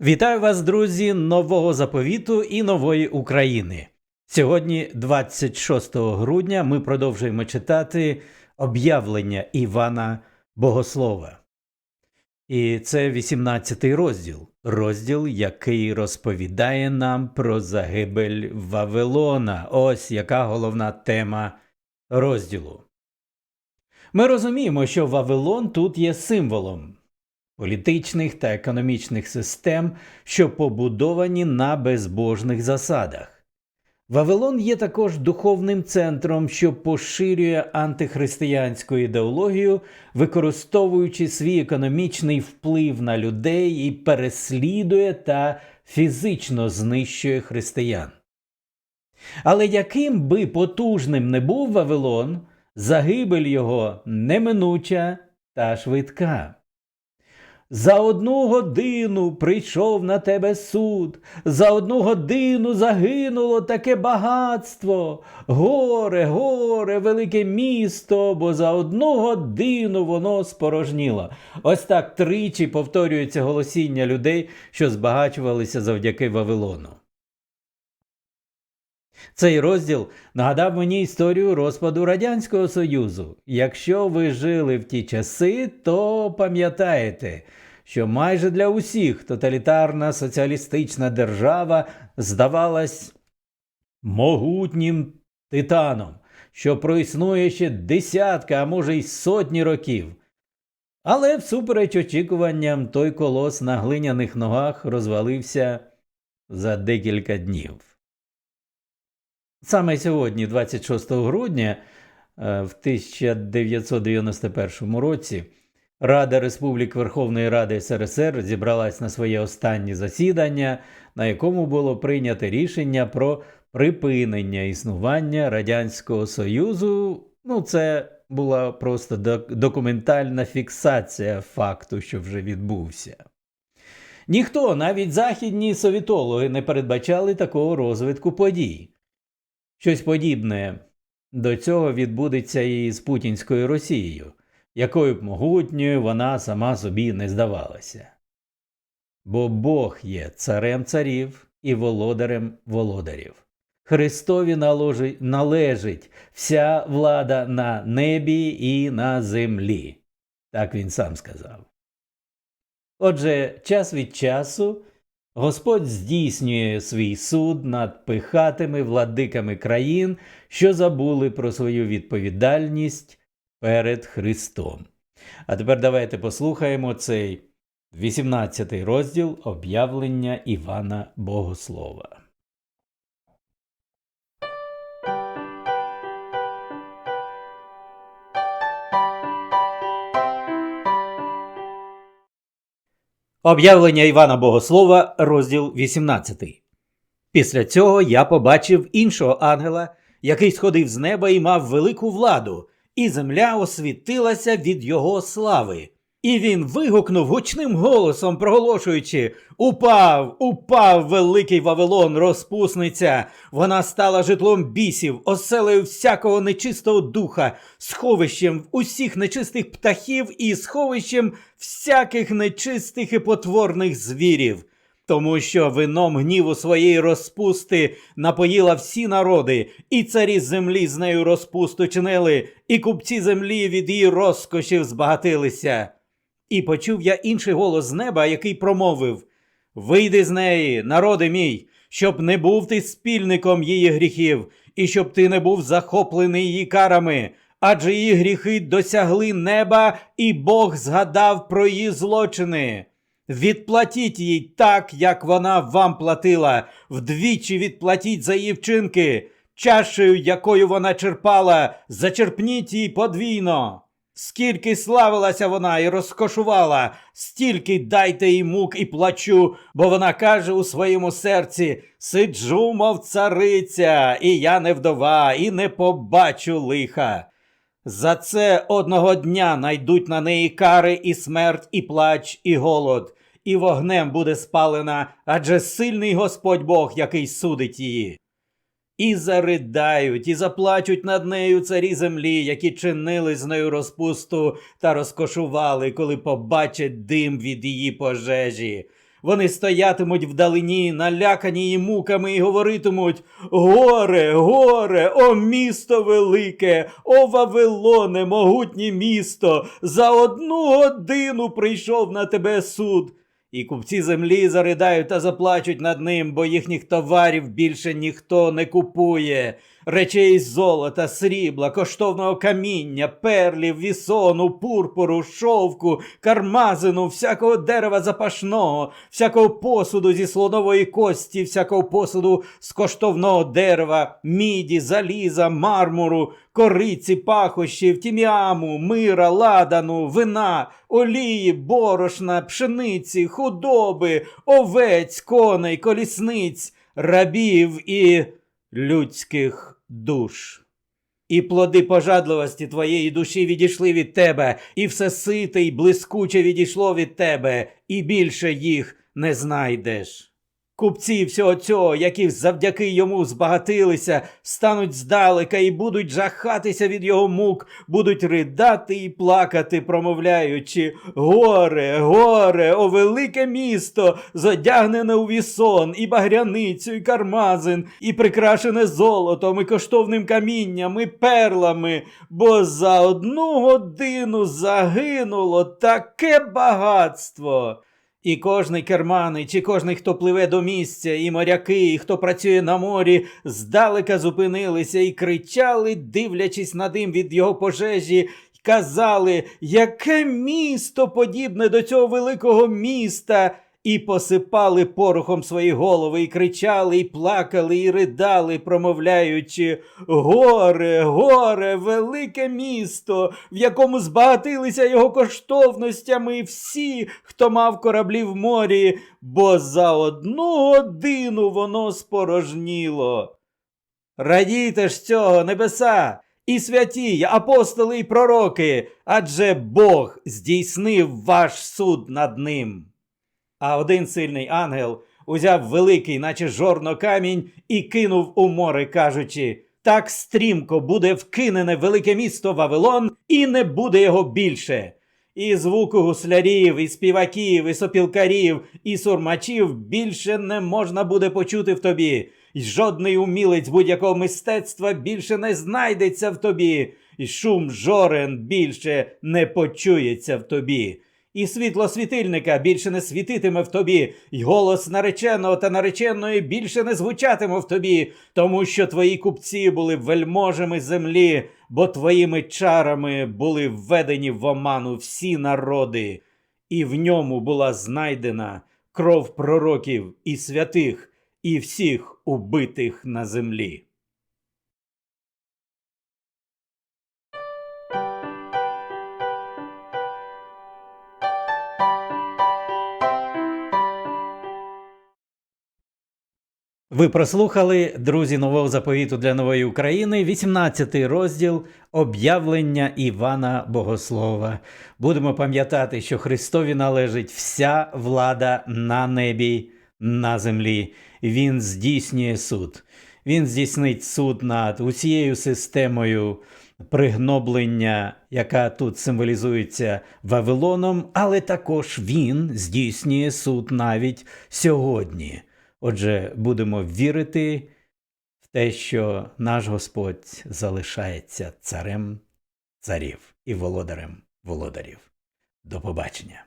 Вітаю вас, друзі, нового заповіту і нової України. Сьогодні, 26 грудня, ми продовжуємо читати об'явлення Івана Богослова. І це 18-й розділ, розділ, який розповідає нам про загибель Вавилона. Ось яка головна тема розділу. Ми розуміємо, що Вавилон тут є символом політичних та економічних систем, що побудовані на безбожних засадах. Вавилон є також духовним центром, що поширює антихристиянську ідеологію, використовуючи свій економічний вплив на людей і переслідує та фізично знищує християн. Але яким би потужним не був Вавилон, загибель його неминуча та швидка. За одну годину прийшов на тебе суд, за одну годину загинуло таке багатство, горе, горе, велике місто, бо за одну годину воно спорожніло. Ось так тричі повторюється голосіння людей, що збагачувалися завдяки Вавилону. Цей розділ нагадав мені історію розпаду Радянського Союзу. Якщо ви жили в ті часи, то пам'ятаєте, що майже для усіх тоталітарна соціалістична держава здавалась могутнім титаном, що проіснує ще десятки, а може й сотні років. Але всупереч очікуванням той колос на глиняних ногах розвалився за декілька днів. Саме сьогодні, 26 грудня, е, в 1991 році, Рада Республік Верховної Ради СРСР зібралась на своє останнє засідання, на якому було прийнято рішення про припинення існування Радянського Союзу. Ну, це була просто документальна фіксація факту, що вже відбувся. Ніхто, навіть західні совітологи, не передбачали такого розвитку подій. Щось подібне до цього відбудеться і з путінською Росією, якою б могутньою вона сама собі не здавалася. Бо Бог є царем царів і володарем володарів. Христові належить вся влада на небі і на землі. Так він сам сказав. Отже, час від часу Господь здійснює свій суд над пихатими владиками країн, що забули про свою відповідальність перед Христом. А тепер давайте послухаємо цей 18 розділ об'явлення Івана Богослова. Об'явлення Івана Богослова, розділ 18. Після цього я побачив іншого ангела, який сходив з неба і мав велику владу, і земля освітилася від його слави. І він вигукнув гучним голосом, проголошуючи: Упав, упав великий Вавилон, розпусниця. Вона стала житлом бісів, оселею всякого нечистого духа, сховищем усіх нечистих птахів і сховищем всяких нечистих і потворних звірів. Тому що вином гніву своєї розпусти напоїла всі народи, і царі землі з нею розпусту чинили, і купці землі від її розкошів збагатилися. І почув я інший голос з неба, який промовив Вийди з неї, народи мій, щоб не був ти спільником її гріхів, і щоб ти не був захоплений її карами, адже її гріхи досягли неба, і Бог згадав про її злочини. Відплатіть їй так, як вона вам платила, вдвічі відплатіть за її вчинки, чашею, якою вона черпала, зачерпніть їй подвійно. Скільки славилася вона і розкошувала, стільки дайте їй мук і плачу, бо вона каже у своєму серці: сиджу, мов цариця, і я не вдова, і не побачу лиха. За це одного дня найдуть на неї кари і смерть, і плач, і голод, і вогнем буде спалена, адже сильний Господь Бог, який судить її. І заридають, і заплачуть над нею царі землі, які чинили з нею розпусту та розкошували, коли побачать дим від її пожежі. Вони стоятимуть вдалині, налякані і муками, і говоритимуть: Горе, горе, о місто велике, о Вавилоне, могутнє місто, за одну годину прийшов на тебе суд. І купці землі заридають та заплачуть над ним, бо їхніх товарів більше ніхто не купує. Речей з золота, срібла, коштовного каміння, перлів, вісону, пурпуру, шовку, кармазину, всякого дерева запашного, всякого посуду зі слонової кості, всякого посуду з коштовного дерева, міді, заліза, мармуру, кориці, пахощів, тім'яму, мира, ладану, вина, олії, борошна, пшениці, худоби, овець, коней, колісниць, рабів і людських душ. І плоди пожадливості твоєї душі відійшли від тебе, і все сите й блискуче відійшло від тебе, і більше їх не знайдеш. Купці всього цього, які завдяки йому збагатилися, стануть здалека і будуть жахатися від його мук, будуть ридати і плакати, промовляючи Горе, горе, о велике місто, зодягнене у вісон, і багряницю, і кармазин, і прикрашене золотом, і коштовним камінням, і перлами, бо за одну годину загинуло таке багатство. І кожний керманий, чи кожний, хто пливе до місця, і моряки, і хто працює на морі, здалека зупинилися і кричали, дивлячись на дим від його пожежі, й казали, яке місто подібне до цього великого міста. І посипали порохом свої голови, і кричали, і плакали, і ридали, промовляючи Горе, горе, велике місто, в якому збагатилися його коштовностями всі, хто мав кораблі в морі, бо за одну годину воно спорожніло. Радійте ж цього, небеса, і святі, апостоли і пророки, адже Бог здійснив ваш суд над ним. А один сильний ангел узяв великий, наче жорно камінь, і кинув у море, кажучи: так стрімко буде вкинене велике місто Вавилон, і не буде його більше. І звуку гуслярів, і співаків, і сопілкарів, і сурмачів більше не можна буде почути в тобі. І жодний умілець будь-якого мистецтва більше не знайдеться в тобі, і шум жорен більше не почується в тобі і світло світильника більше не світитиме в тобі, й голос нареченого та нареченої більше не звучатиме в тобі, тому що твої купці були вельможами землі, бо твоїми чарами були введені в оману всі народи, і в ньому була знайдена кров пророків і святих, і всіх убитих на землі. Ви прослухали, друзі, нового заповіту для нової України, 18-й розділ об'явлення Івана Богослова. Будемо пам'ятати, що Христові належить вся влада на небі, на землі. Він здійснює суд. Він здійснить суд над усією системою пригноблення, яка тут символізується Вавилоном, але також він здійснює суд навіть сьогодні. Отже, будемо вірити в те, що наш Господь залишається царем царів і володарем володарів. До побачення.